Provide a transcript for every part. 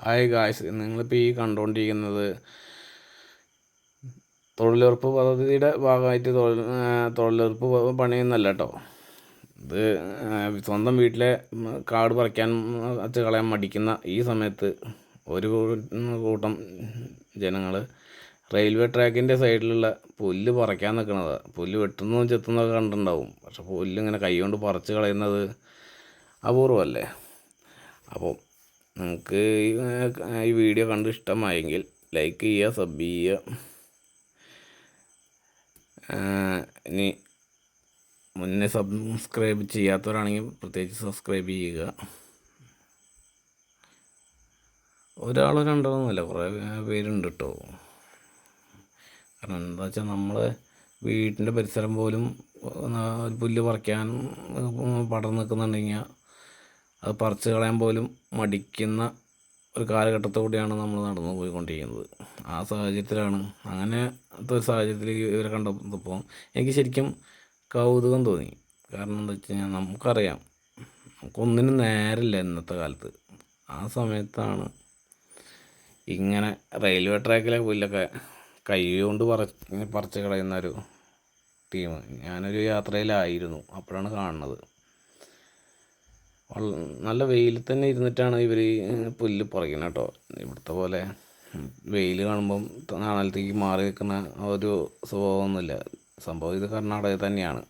Hi guys നിങ്ങളിപ്പോൾ ഈ കണ്ടുകൊണ്ടിരിക്കുന്നത് തൊഴിലുറപ്പ് പദ്ധതിയുടെ ഭാഗമായിട്ട് തൊഴിൽ തൊഴിലുറപ്പ് പണിയൊന്നല്ല കേട്ടോ ഇത് സ്വന്തം വീട്ടിലെ കാട് പറിക്കാൻ അച്ഛ കളയാൻ മടിക്കുന്ന ഈ സമയത്ത് ഒരു കൂട്ടം ജനങ്ങൾ റെയിൽവേ ട്രാക്കിന്റെ സൈഡിലുള്ള പുല്ല് പറിക്കാൻ നിൽക്കുന്നത് പുല്ല് വെട്ടുന്നതും ചെത്തുന്നതൊക്കെ കണ്ടിട്ടുണ്ടാവും. പക്ഷെ പുല്ല് ഇങ്ങനെ കൈ കൊണ്ട് പറിച്ച് കളയുന്നത് അപൂർവമല്ലേ അപ്പോൾ നിങ്ങൾക്ക് ഈ വീഡിയോ കണ്ട് ഇഷ്ടമായെങ്കിൽ ലൈക്ക് ചെയ്യുക സബ് ചെയ്യുക. ഇനി മുന്നേ സബ്സ്ക്രൈബ് ചെയ്യാത്തവരാണെങ്കിൽ പ്രത്യേകിച്ച് സബ്സ്ക്രൈബ് ചെയ്യുക. ഒരാളോ രണ്ടാളൊന്നുമല്ല കുറേ പേരുണ്ട് കേട്ടോ കാരണം എന്താ വെച്ചാൽ നമ്മൾ വീട്ടിന്റെ പരിസരം പോലും പുല്ല് പറിക്കാൻ പടർന്ന് നിൽക്കുന്നുണ്ടെങ്കിൽ അത് പറിച്ച് കളയാൻ പോലും മടിക്കുന്ന ഒരു കാലഘട്ടത്തോടെയാണ് നമ്മൾ നടന്നു പോയിക്കൊണ്ടിരിക്കുന്നത്. ആ സാഹചര്യത്തിലാണ്. അങ്ങനത്തെ ഒരു സാഹചര്യത്തിൽ ഇവരെ കണ്ടപ്പോൾ എനിക്ക് ശരിക്കും കൗതുകം തോന്നി. കാരണം എന്താ വെച്ച് കഴിഞ്ഞാൽ നമുക്കറിയാം നമുക്കൊന്നിനും നേരമില്ല ഇന്നത്തെ കാലത്ത്. ആ സമയത്താണ് ഇങ്ങനെ റെയിൽവേ ട്രാക്കിലെ പുല്ലൊക്കെ കൈ കൊണ്ട് പറിച്ച് കളയുന്ന ഒരു ടീം. ഞാനൊരു യാത്രയിലായിരുന്നു. അപ്പോഴാണ് കാണുന്നത്. നല്ല വെയിലിൽ തന്നെ ഇരുന്നിട്ടാണ് ഇവർ പുല്ല് പറിക്കുന്നത് കേട്ടോ. ഇവിടുത്തെ പോലെ വെയിൽ കാണുമ്പം നാണലത്തേക്ക് മാറി നിൽക്കുന്ന ഒരു സ്വഭാവമൊന്നുമില്ല. സംഭവം ഇത് കർണാടകയിൽ തന്നെയാണ്.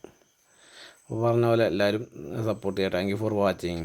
അപ്പോൾ പറഞ്ഞ പോലെ എല്ലാവരും സപ്പോർട്ട് ചെയ്യുക താങ്ക് യു ഫോർ വാച്ചിങ്